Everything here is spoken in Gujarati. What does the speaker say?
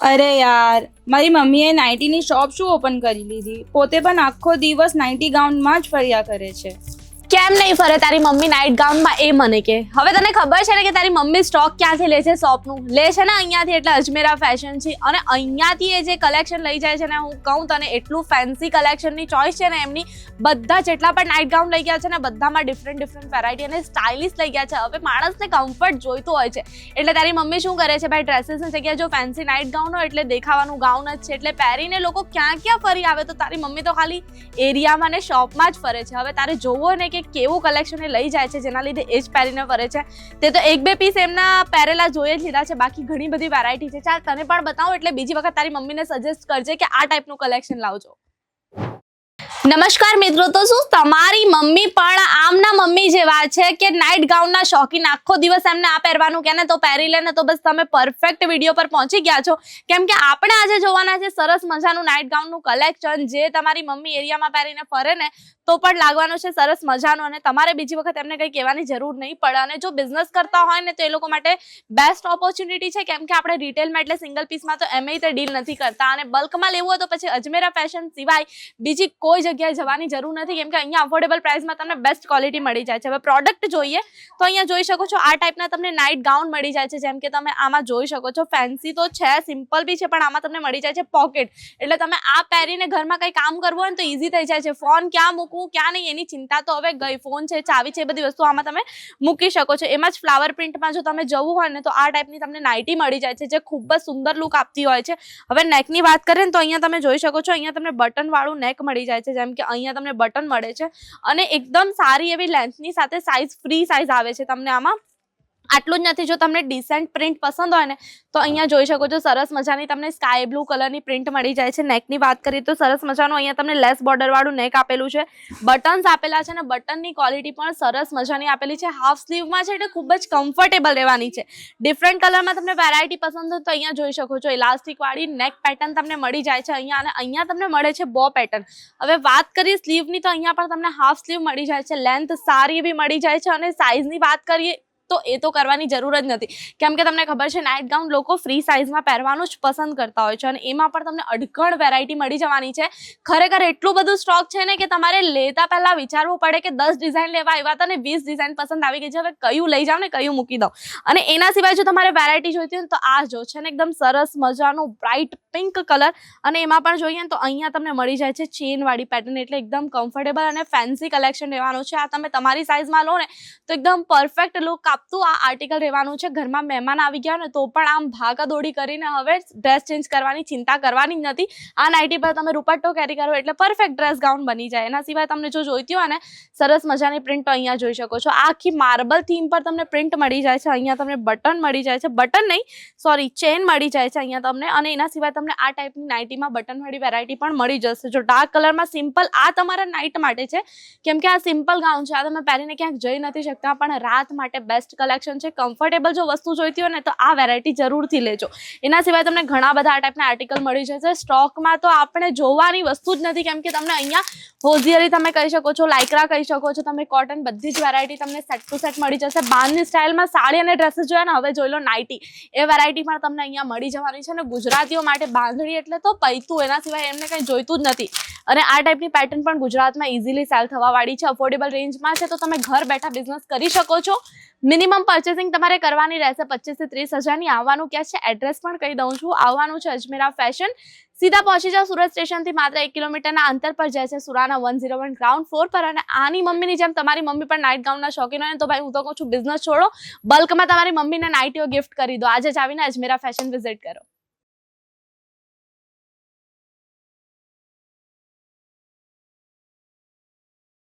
અરે યાર, મારી મમ્મીએ નાઇટીની શોપ શું ઓપન કરી લીધી? પોતે પણ આખો દિવસ નાઇટી ગાઉનમાં જ ફર્યા કરે છે. કેમ નહીં ફરે તારી મમ્મી નાઇટ ગાઉનમાં એ મને કે. હવે તને ખબર છે ને કે તારી મમ્મી સ્ટોક ક્યાંથી લે છે? શોપનું. લે છે ને અહીંયાથી, એટલે અજમેરા ફેશન છે અને અહીંયાથી એ જે કલેક્શન લઈ જાય છે ને, હું કહું તને, એટલું ફેન્સી કલેક્શનની ચોઈસ છે ને, એમની બધા જેટલા પણ નાઇટ ગાઉન લઈ ગયા છે ને, બધામાં ડિફરન્ટ ડિફરન્ટ વેરાયટી અને સ્ટાઇલિશ લઈ ગયા છે. હવે માણસને કમ્ફર્ટ જોઈતું હોય છે. એટલે તારી મમ્મી શું કરે છે? ભાઈ ડ્રેસીસની જગ્યાએ જો ફેન્સી નાઇટ ગાઉન હોય, એટલે દેખાવાનું ગાઉન જ છે. એટલે પહેરીને લોકો ક્યાં ક્યાં ફરી આવે? તો તારી મમ્મી તો ખાલી એરિયામાં ને શોપમાં જ ફરે છે. હવે તારે જોવો ને કે કેવું કલેક્શન એ લઈ જાય છે, જેના લીધે એ જ પહેરીને ફરે છે. તે તો એક બે પીસ એમના પહેરેલા જોઈએ જ લીધા છે, બાકી ઘણી બધી વેરાયટી છે. ચાલ તને પણ બતાવો, એટલે બીજી વખત તારી મમ્મીને સજેસ્ટ કરજે કે આ ટાઈપનું કલેક્શન લાવજો. નમસ્કાર મિત્રો, તો શું તમારી મમ્મી પણ આમના મમ્મી જેવા છે કે નાઇટ ગાઉનના શોખીન આખો દિવસ એમને આ પહેરવાનું કે તો પહેરી લેને તો બસ તમે પરફેક્ટ વીડિયો પર પહોંચી ગયા છો. કેમ કે આપણે આજે જોવાના છે સરસ મજાનું નાઇટ ગાઉનનું કલેક્શન જે તમારી મમ્મી એરિયામાં પહેરીને ફરે ને તો પણ લાગવાનું છે સરસ મજાનું અને તમારે બીજી વખત એમને કંઈ કહેવાની જરૂર નહીં પડે અને જો બિઝનેસ કરતા હોય ને તો એ લોકો માટે બેસ્ટ ઓપોર્ચ્યુનિટી છે. કેમ કે આપણે રિટેલમાં એટલે સિંગલ પીસમાં તો એમ તે ડીલ નથી કરતા અને બલ્કમાં લેવું હોય તો પછી અજમેરા ફેશન સિવાય બીજી કોઈ જગ્યાએ જવાની જરૂર નથી, કેમ કે અહીંયા અફોર્ડેબલ પ્રાઇસમાં તમને બેસ્ટ ક્વોલિટી મળી જાય છે. હવે પ્રોડક્ટ જોઈએ, તો અહીંયા જોઈ શકો છો, આ ટાઈપના તમને નાઇટ ગાઉન મળી જાય છે, જેમ કે તમે આમાં જોઈ શકો છો ફેન્સી તો છે સિમ્પલ બી છે, પણ આમાં તમને મળી જાય છે પોકેટ એટલે તમે આ પહેરીને ઘરમાં કંઈ કામ કરવું હોય ને તો ઇઝી થઈ જાય છે. ફોન ક્યાં મૂકવું, ક્યાં નહીં, એની ચિંતા તો હવે ગઈ. ફોન છે, ચાવી છે, એ બધી વસ્તુ આમાં તમે મૂકી શકો છો. એમાં જ ફ્લાવર પ્રિન્ટમાં જો તમે જવું હોય ને તો આ ટાઈપની તમને નાઇટી મળી જાય છે, જે ખૂબ જ સુંદર લુક આપતી હોય છે. હવે નેકની વાત કરીએ ને તો અહીંયા તમે જોઈ શકો છો, અહીંયા તમને બટન વાળું નેક મળી જાય છે જેમ કે અહીંયા તમને બટન મળે છે. અને એકદમ સારી એવી લેન્થની સાથે સાઇઝ ફ્રી સાઇઝ આવે છે તમને આમાં. આટલું જ નથી. જો તમને ડિસેન્ટ પ્રિન્ટ પસંદ હોય ને, તો અહીંયા જોઈ શકો છો સરસ મજાની તમને સ્કાય બ્લુ કલરની પ્રિન્ટ મળી જાય છે. નેકની વાત કરીએ તો સરસ મજાનું અહીંયા તમને લેસ બોર્ડરવાળું નેક આપેલું છે. બટન્સ આપેલા છે અને બટનની ક્વોલિટી પણ સરસ મજાની આપેલી છે. હાફ સ્લીવમાં છે એટલે ખૂબ જ કમ્ફર્ટેબલ રહેવાની છે. ડિફરન્ટ કલરમાં તમને વેરાયટી પસંદ હોય તો અહીંયા જોઈ શકો છો. ઇલાસ્ટિકવાળી નેક પેટર્ન તમને મળી જાય છે અહીંયા અને અહીંયા તમને મળે છે બો પેટર્ન હવે વાત કરીએ સ્લીવની તો અહીંયા પણ તમને હાફ સ્લીવ મળી જાય છે. લેન્થ સારી એવી મળી જાય છે અને સાઇઝની વાત કરીએ તો એ તો કરવાની જરૂર જ નથી. કેમ કે તમને ખબર છે નાઇટ ગાઉન લોકો ફ્રી સાઇઝમાં પહેરવાનું જ પસંદ કરતા હોય છે અને એમાં પણ તમને અડઘણ વેરાયટી મળી જવાની છે. ખરેખર એટલું બધું સ્ટોક છે ને કે તમારે લેતા પહેલાં વિચારવું પડે કે દસ ડિઝાઇન લેવા આવ્યા હતા ને વીસ ડિઝાઇન પસંદ આવી ગઈ છે, હવે કયું લઈ જાઓ ને કયું મૂકી દઉં? અને એના સિવાય જો તમારે વેરાયટી જોઈતી હોય તો આ જો છે ને એકદમ સરસ મજાનું બ્રાઇટ પિંક કલર અને એમાં પણ જોઈએ ને તો અહીંયા તમને મળી જાય છે ચેન વાળી પેટર્ન એટલે એકદમ કમ્ફર્ટેબલ અને ફેન્સી કલેક્શન રહેવાનું છે. આ તમે તમારી સાઇઝમાં લો ને તો એકદમ પરફેક્ટ લુક આપતું આ આર્ટિકલ રહેવાનું છે. ઘરમાં મહેમાન આવી ગયા ને, તો પણ આમ ભાગા દોડી કરીને હવે ડ્રેસ ચેન્જ કરવાની ચિંતા કરવાની જ નથી. આ નાઇટી પર તમે રૂપટ્ટો કેરી કરો એટલે પરફેક્ટ ડ્રેસ ગાઉન બની જાય. એના સિવાય તમને જો જોઈતી હોય ને, સરસ મજાની પ્રિન્ટ અહીંયા જોઈ શકો છો. આખી માર્બલ થીમ પર તમને પ્રિન્ટ મળી જાય છે. અહીંયા તમને બટન મળી જાય છે. બટન નહીં સોરી ચેન મળી જાય છે અહીંયા તમને. અને એના સિવાય તમને આ ટાઈપની નાઇટીમાં બટનવાળી વેરાયટી પણ મળી જશે. જો ડાર્ક કલરમાં સિમ્પલ આ તમારા નાઇટ માટે છે. કેમ કે આ સિમ્પલ ગાઉન છે. આ તમે પહેરીને ક્યાંક જઈ નથી શકતા, પણ રાત માટે બેસ્ટ કલેક્શન છે. કમ્ફર્ટેબલ જો વસ્તુ જોઈતી હોય ને, તો આ વેરાયટી જરૂરથી લેજો. એના સિવાય તમને ઘણા બધા આ ટાઈપના આર્ટિકલ મળી જશે. સ્ટોકમાં તો આપણે જોવાની વસ્તુ જ નથી, કેમ કે તમને અહીંયા હોઝિયરી તમે કહી શકો છો લાઇક્રા કહી શકો છો, તમે કોટન બધી જ વેરાયટી તમને સેટ ટુ સેટ મળી જશે. બાંધની સ્ટાઇલમાં સાડી અને ડ્રેસીસ જોયા ને, હવે જોઈ લો નાઇટી એ વેરાયટી પણ તમને અહીંયા મળી જવાની છે અને ગુજરાતીઓ માટે બાંધણી એટલે તો પૈતું, એના સિવાય એમને કંઈ જોઈતું જ નથી. અને આ ટાઈપની પેટર્ન પણ ગુજરાતમાં ઇઝીલી સેલ થવાવાળી છે. અફોર્ડેબલ રેન્જમાં છે, તો તમે ઘર બેઠા બિઝનેસ કરી શકો છો. મિનિમમ પર્ચેસિંગ તમારે કરવાની રહેશે પચીસથી ત્રીસ હજારની. આવવાનું ક્યાં છે? એડ્રેસ પણ કહી દઉં છું. આવવાનું છે અજમેરા ફેશન સીધા પહોંચી જાઓ સુરત સ્ટેશનથી માત્ર એક કિલોમીટરના અંતર પર જાય છે Surana one zero one ground floor પર અને આની મમ્મીની જેમ તમારી મમ્મી પણ નાઇટ ગાઉનના શોખીન હોય તો ભાઈ હું તો કહું છું બિઝનેસ છોડો. બલ્કમાં તમારી મમ્મીને નાઇટીઓ ગિફ્ટ કરી દો. આજે જ આવીને અજમેરા ફેશન વિઝિટ કરો.